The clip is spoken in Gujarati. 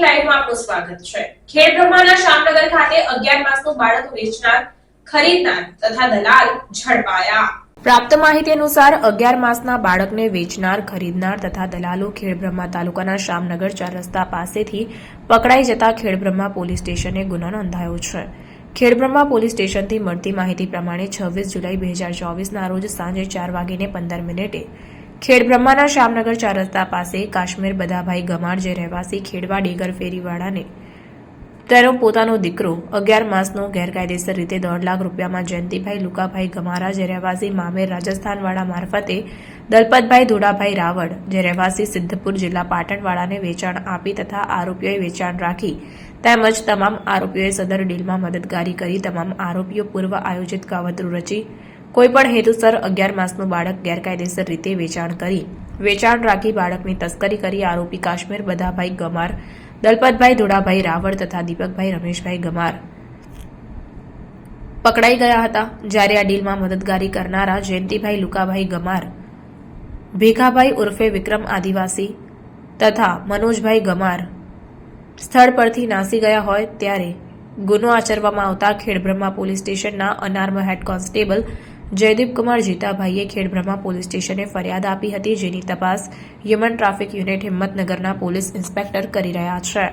લાઈવમાં આપનું સ્વાગત છે. ખેડ બ્રહ્માના શામનગર ખાતે અગિયાર માસનું બાળક વેચનાર, ખરીદનાર તથા દલાલ ઝડપાયા. પ્રાપ્ત માહિતી અનુસાર અગિયાર માસના બાળકને વેચનાર, ખરીદનાર તથા દલાલો ખેડબ્રહ્મા તાલુકાના શામનગર ચાર રસ્તા પાસેથી પકડાઈ જતા ખેડબ્રહ્મા પોલીસ સ્ટેશને ગુનો નોંધાયો છે. ખેડબ્રહ્મા પોલીસ સ્ટેશનથી મળતી માહિતી પ્રમાણે છવ્વીસ જુલાઈ બે હજાર ચોવીસના રોજ સાંજે ચાર વાગીને પંદર મિનિટે ખેડબ્રહ્માના શામનગર ચાર રસ્તા પાસે કાશ્મીર બધાભાઈ ગમાડ જે રહેવાસી ખેડવા ડેગર ફેરીવાળાને તેનો પોતાનો દીકરો અગિયાર માસનો ગેરકાયદેસર રીતે દોઢ લાખ રૂપિયામાં જયંતિભાઈ લુકાભાઈ ગમારા જે રહેવાસી મામેર રાજસ્થાનવાળા મારફતે દલપતભાઈ ધોડાભાઈ રાવળ જે રહેવાસી સિદ્ધપુર જિલ્લા પાટણવાળાને વેચાણ આપી તથા આરોપીઓએ વેચાણ રાખી તેમજ તમામ આરોપીઓએ સદર ડીલમાં મદદગારી કરી તમામ આરોપીઓ પૂર્વ આયોજિત કાવતરું રચી કોઈપણ હેતુસર અગિયાર માસનું બાળક ગેરકાયદેસર રીતે વેચાણ કરી, વેચાણ રાખી બાળકની તસ્કરી કરી આરોપી કાશ્મીર બધાભાઈ ગમાર, દલપતભાઈ ધોળાભાઈ રાવળ તથા દીપકભાઈ રમેશભાઈ ગમાર. પકડાઈ ગયા હતા જ્યારે આ ડીલમાં મદદગારી કરનારા જયંતિભાઈ લુકાભાઈ ગમાર, ભીખાભાઈ ઉર્ફે વિક્રમ આદિવાસી તથા મનોજભાઈ ગમાર સ્થળ પરથી નાસી ગયા હોય ત્યારે ગુનો આચરવામાં આવતા ખેડબ્રહ્મા પોલીસ સ્ટેશનના અનાર્મ હેડ કોન્સ્ટેબલ જયદીપકુમાર જીતાભાઈએ ખેડબ્રહ્મા પોલીસ સ્ટેશને ફરિયાદ આપી હતી, જેની તપાસ યમન ટ્રાફિક યુનિટ હિંમતનગરના પોલીસ ઇન્સ્પેક્ટર કરી રહ્યા છે.